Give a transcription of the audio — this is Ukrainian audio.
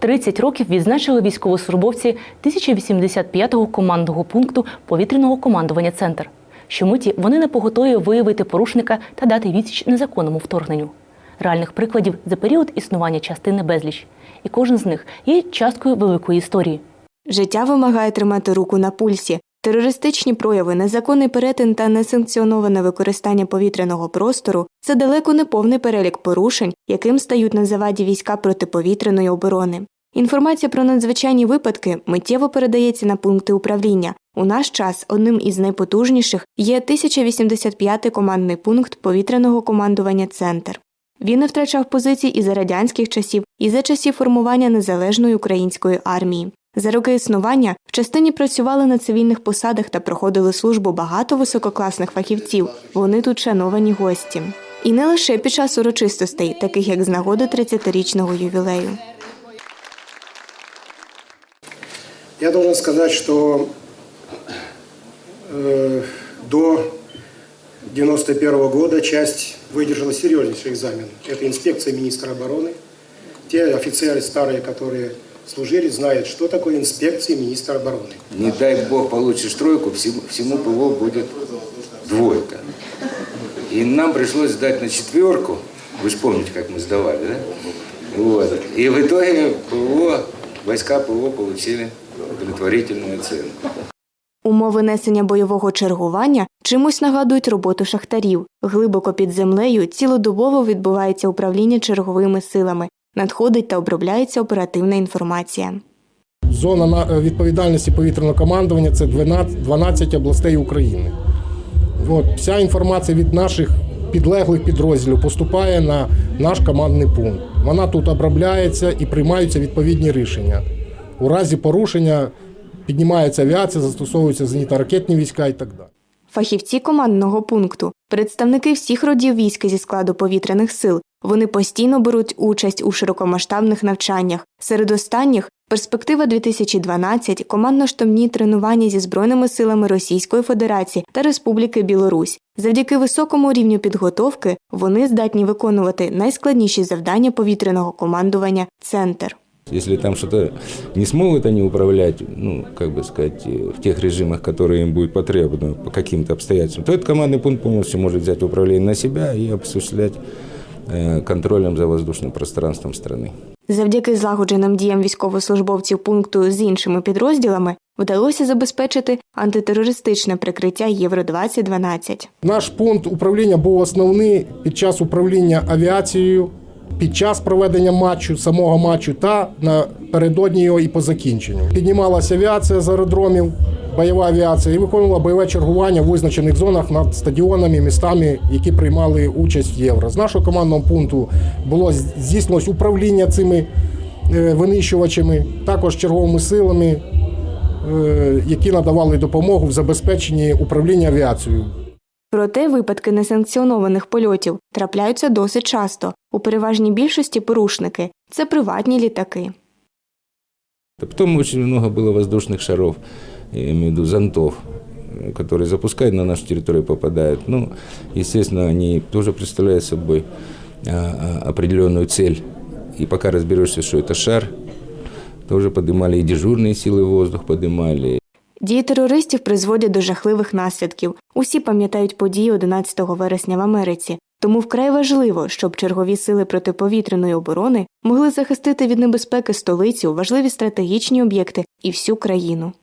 30 років відзначили військовослужбовці 1085-го командного пункту повітряного командування Центр. Щомиті вони не поготові виявити порушника та дати відсіч незаконному вторгненню. Реальних прикладів за період існування частини безліч, і кожен з них є часткою великої історії. Життя вимагає тримати руку на пульсі. Терористичні прояви, незаконний перетин та несанкціоноване використання повітряного простору це далеко не повний перелік порушень, яким стають на заваді війська протиповітряної оборони. Інформація про надзвичайні випадки миттєво передається на пункти управління. У наш час одним із найпотужніших є 1085-й командний пункт повітряного командування Центр. Він не втрачав позицій і за радянських часів, і за часів формування незалежної української армії. За роки існування в частині працювали на цивільних посадах та проходили службу багато висококласних фахівців. Вони тут шановані гості. І не лише під час урочистостей, таких як з нагоди 30-річного ювілею. Я должен сказать, что э, до 91 года часть выдержала серьезнейший экзамен. Это инспекция министра обороны. Те офицеры старые, которые служили, знают, что такое инспекция министра обороны. Не дай бог получишь тройку, всему, всему ПВО будет двойка. И нам пришлось сдать на четверку. Вы же помните, как мы сдавали, да? Вот. И в итоге ПВО, войска ПВО получили удовлетворительную оценку. Умови несення бойового чергування чимось нагадують роботу шахтарів. Глибоко під землею цілодобово відбувається управління черговими силами, надходить та обробляється оперативна інформація. Зона е, відповідальності повітряного командування це 12, 12 областей України. От, вся інформація від наших підлеглих підрозділів поступає на наш командний пункт. Вона тут обробляється і приймаються відповідні рішення. У разі порушення піднімається авіація, застосовуються зенітно-ракетні війська і так далі. Фахівці командного пункту, представники всіх родів війська зі складу повітряних сил. Вони постійно беруть участь у широкомасштабних навчаннях. Серед останніх перспектива 2012 командно-штабні тренування зі збройними силами Російської Федерації та Республіки Білорусь. Завдяки високому рівню підготовки вони здатні виконувати найскладніші завдання повітряного командування Центр. Если там что-то не смогут они управлять, ну, как бы сказать, э, в тех режимах, которые им будет потребно по каким-то обстоятельствам, то этот командный пункт полностью может взять управление на себя и осуществлять э, контролем за воздушным пространством страны. Завдяки злагодженим діям військовослужбовців пункту з іншими підрозділами вдалося забезпечити антитерористичне прикриття Євро 2012 Наш пункт управління був основний під час управління авіацією, під час проведення матчу, самого матчу та напередодні його і по закінченню. Піднімалася авіація з аеродромів, бойова авіація, і виконувала бойове чергування в визначених зонах над стадіонами, містами, які приймали участь в євро. З нашого командного пункту було здійснилось управління цими е, винищувачами, також черговими силами, е, які надавали допомогу в забезпеченні управління авіацією. Проте випадки несанкціонованих польотів трапляються досить часто. У переважній більшості порушники це приватні літаки. Потом очень много было воздушных шаров, я имею в виду зонтов, э, которые запускают на нашу территорию, попадают. Ну, естественно, они тоже представляют собой а, а, определенную цель. И пока разберешься, что это шар, тоже поднимали и дежурные силы воздух поднимали, Дії терористів призводять до жахливих наслідків. Усі пам'ятають події 11 вересня в Америці. Тому вкрай важливо, щоб чергові сили протиповітряної оборони могли захистити від небезпеки столицю, важливі стратегічні об'єкти і всю країну.